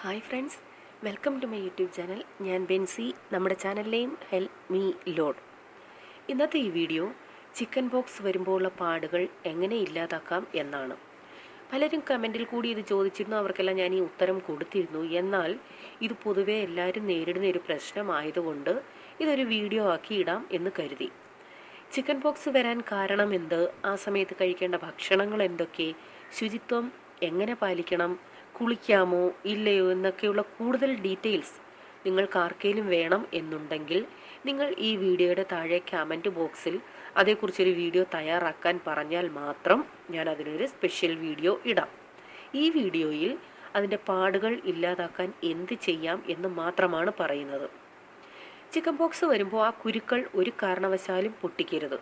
Hi friends welcome to my YouTube channel. ഞാൻ ബെൻസി നമ്മുടെ ചാനലിലെയും help me load. ഇന്നത്തെ ഈ വീഡിയോ ചിക്കൻ ബോക്സ് വരുമ്പോഴുള്ള പാടുകൾ എങ്ങനെ ഇല്ലാതാക്കാം എന്നാണ്. പലരും കമന്റിൽ കൂടി ഇത് ചോദിച്ചിരുന്നു അവർക്കെല്ലാം ഞാൻ ഈ ഉത്തരം കൊടുത്തിരുന്നു. എന്നാൽ ഇത് പൊതുവെ എല്ലാവരും നേരിടുന്ന ഒരു പ്രശ്നമായതുകൊണ്ട് ഇതൊരു വീഡിയോ ആക്കി ഇടാം എന്ന് കരുതി. ചിക്കൻ ബോക്സ് വരാൻ കാരണം എന്ത്? ആ സമയത്ത് കഴിക്കേണ്ട ഭക്ഷണങ്ങൾ എന്തൊക്കെ? ശുചിത്വം എങ്ങനെ പാലിക്കണം? കുളിക്കാമോ ഇല്ലയോ എന്നൊക്കെയുള്ള കൂടുതൽ ഡീറ്റെയിൽസ് നിങ്ങൾക്ക് ആർക്കെങ്കിലും വേണം എന്നുണ്ടെങ്കിൽ നിങ്ങൾ ഈ വീഡിയോയുടെ താഴെ കമന്റ് ബോക്സിൽ അതേക്കുറിച്ചൊരു വീഡിയോ തയ്യാറാക്കാൻ പറഞ്ഞാൽ മാത്രം ഞാൻ അതിനൊരു സ്പെഷ്യൽ വീഡിയോ ഇടാം. ഈ വീഡിയോയിൽ അതിന്റെ പാടുകൾ ഇല്ലാതാക്കാൻ എന്ത് ചെയ്യാം എന്ന് മാത്രമാണ് പറയുന്നത്. ചിക്കൻ ബോക്സ് വരുമ്പോൾ ആ കുരുക്കൾ ഒരു കാരണവശാലും പൊട്ടിക്കരുത്.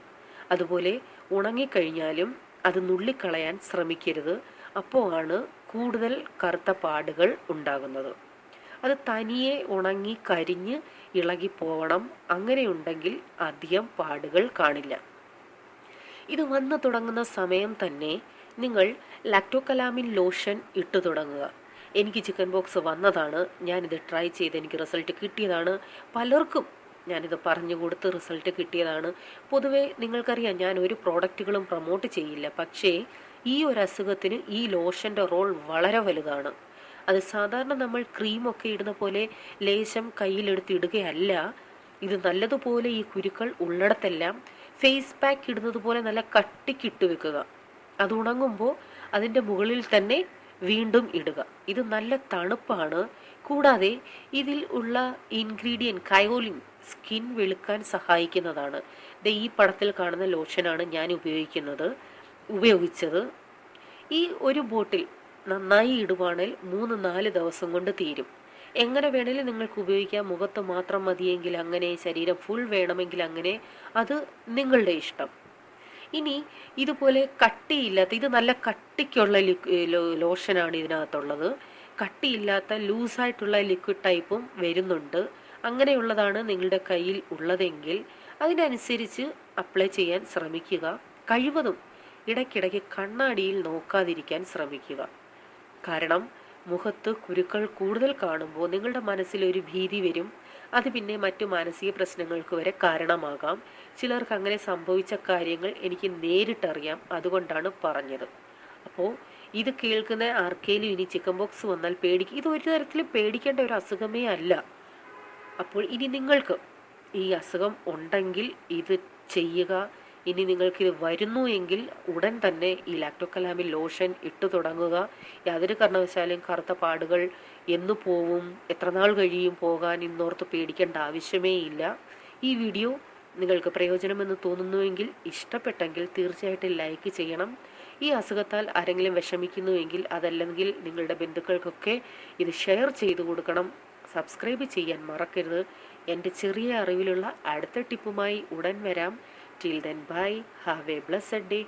അതുപോലെ ഉണങ്ങിക്കഴിഞ്ഞാലും അത് നുള്ളിക്കളയാൻ ശ്രമിക്കരുത്. അപ്പോൾ ആണ് കൂടുതൽ കറുത്ത പാടുകൾ ഉണ്ടാകുന്നത്. അത് തനിയെ ഉണങ്ങി കരിഞ്ഞ് ഇളകി പോവണം അങ്ങനെയുണ്ടെങ്കിൽ അധികം പാടുകൾ കാണില്ല. ഇത് വന്നു തുടങ്ങുന്ന സമയം തന്നെ നിങ്ങൾ ലാക്ടോകലാമിൻ ലോഷൻ ഇട്ടു തുടങ്ങുക. എനിക്ക് ചിക്കൻ ബോക്സ് വന്നതാണ്. ഞാനിത് ട്രൈ ചെയ്ത് എനിക്ക് റിസൾട്ട് കിട്ടിയതാണ്. പലർക്കും ഞാനിത് പറഞ്ഞു കൊടുത്ത് റിസൾട്ട് കിട്ടിയതാണ്. പൊതുവെ നിങ്ങൾക്കറിയാം ഞാൻ ഒരു പ്രോഡക്റ്റുകളും പ്രൊമോട്ട് ചെയ്യില്ല. പക്ഷേ ഈ ഒരു അസുഖത്തിന് ഈ ലോഷന്റെ റോൾ വളരെ വലുതാണ്. അത് സാധാരണ നമ്മൾ ക്രീമൊക്കെ ഇടുന്ന പോലെ ലേശം കയ്യിലെടുത്ത് ഇടുകയല്ല. ഇത് നല്ലതുപോലെ ഈ കുരുക്കൾ ഉള്ളിടത്തെല്ലാം ഫേസ് പാക്ക് ഇടുന്നത് പോലെ നല്ല കട്ടിക്കിട്ട് വെക്കുക. അത് ഉണങ്ങുമ്പോൾ അതിന്റെ മുകളിൽ തന്നെ വീണ്ടും ഇടുക. ഇത് നല്ല തണുപ്പാണ്. കൂടാതെ ഇതിൽ ഉള്ള ഇൻഗ്രീഡിയൻ കയോലിൻ സ്കിൻ വെളുക്കാൻ സഹായിക്കുന്നതാണ്. ഇത് ഈ പടത്തിൽ കാണുന്ന ലോഷനാണ് ഞാൻ ഉപയോഗിക്കുന്നത് ഉപയോഗിച്ചത്. ഈ ഒരു ബോട്ടിൽ നന്നായി ഇടുവാണെങ്കിൽ മൂന്ന് നാല് ദിവസം കൊണ്ട് തീരും. എങ്ങനെ വേണേലും നിങ്ങൾക്ക് ഉപയോഗിക്കാം മുഖത്ത് മാത്രം മതിയെങ്കിൽ അങ്ങനെ ശരീരം ഫുൾ വേണമെങ്കിൽ അങ്ങനെ അത് നിങ്ങളുടെ ഇഷ്ടം. ഇനി ഇതുപോലെ കട്ടിയില്ലാത്ത ഇത് നല്ല കട്ടിക്കുള്ള ലോഷനാണ് ഇതിനകത്തുള്ളത്. കട്ടിയില്ലാത്ത ലൂസായിട്ടുള്ള ലിക്വിഡ് ടൈപ്പും വരുന്നുണ്ട്. അങ്ങനെയുള്ളതാണ് നിങ്ങളുടെ കയ്യിൽ ഉള്ളതെങ്കിൽ അതിനനുസരിച്ച് അപ്ലൈ ചെയ്യാൻ ശ്രമിക്കുക. കഴിവതും ഇടയ്ക്കിടയ്ക്ക് കണ്ണാടിയിൽ നോക്കാതിരിക്കാൻ ശ്രമിക്കുക. കാരണം മുഖത്ത് കുരുക്കൾ കൂടുതൽ കാണുമ്പോൾ നിങ്ങളുടെ മനസ്സിൽ ഒരു ഭീതി വരും. അത് പിന്നെ മറ്റു മാനസിക പ്രശ്നങ്ങൾക്ക് വരെ കാരണമാകാം. ചിലർക്ക് അങ്ങനെ സംഭവിച്ച കാര്യങ്ങൾ എനിക്ക് നേരിട്ടറിയാം. അതുകൊണ്ടാണ് പറഞ്ഞത്. അപ്പോൾ ഇത് കേൾക്കുന്ന ആർക്കേലും ഇനി ചിക്കൻ ബോക്സ് വന്നാൽ പേടിക്കും ഇത് ഒരു തരത്തിലും പേടിക്കേണ്ട ഒരു അസുഖമേ അല്ല. അപ്പോൾ ഇനി നിങ്ങൾക്ക് ഈ അസുഖം ഉണ്ടെങ്കിൽ ഇത് ചെയ്യുക. ഇനി നിങ്ങൾക്ക് ഇത് വരുന്നു എങ്കിൽ ഉടൻ തന്നെ ഈ ലാക്ടോക്കലാമിൽ ലോഷൻ ഇട്ടു തുടങ്ങുക. യാതൊരു കാരണവശാലും കറുത്ത പാടുകൾ എന്നു പോവും. എത്ര നാൾ കഴിയും പോകാൻ ഇന്നോർത്ത് പേടിക്കേണ്ട ആവശ്യമേ ഇല്ല. ഈ വീഡിയോ നിങ്ങൾക്ക് പ്രയോജനമെന്ന് തോന്നുന്നുവെങ്കിൽ ഇഷ്ടപ്പെട്ടെങ്കിൽ തീർച്ചയായിട്ടും ലൈക്ക് ചെയ്യണം. ഈ അസുഖത്താൽ ആരെങ്കിലും വിഷമിക്കുന്നുവെങ്കിൽ അതല്ലെങ്കിൽ നിങ്ങളുടെ ബന്ധുക്കൾക്കൊക്കെ ഇത് ഷെയർ ചെയ്തു കൊടുക്കണം. സബ്സ്ക്രൈബ് ചെയ്യാൻ മറക്കരുത്. എന്റെ ചെറിയ അറിവിലുള്ള അടുത്ത ടിപ്പുമായി ഉടൻ വരാം. Till then bye have a blessed day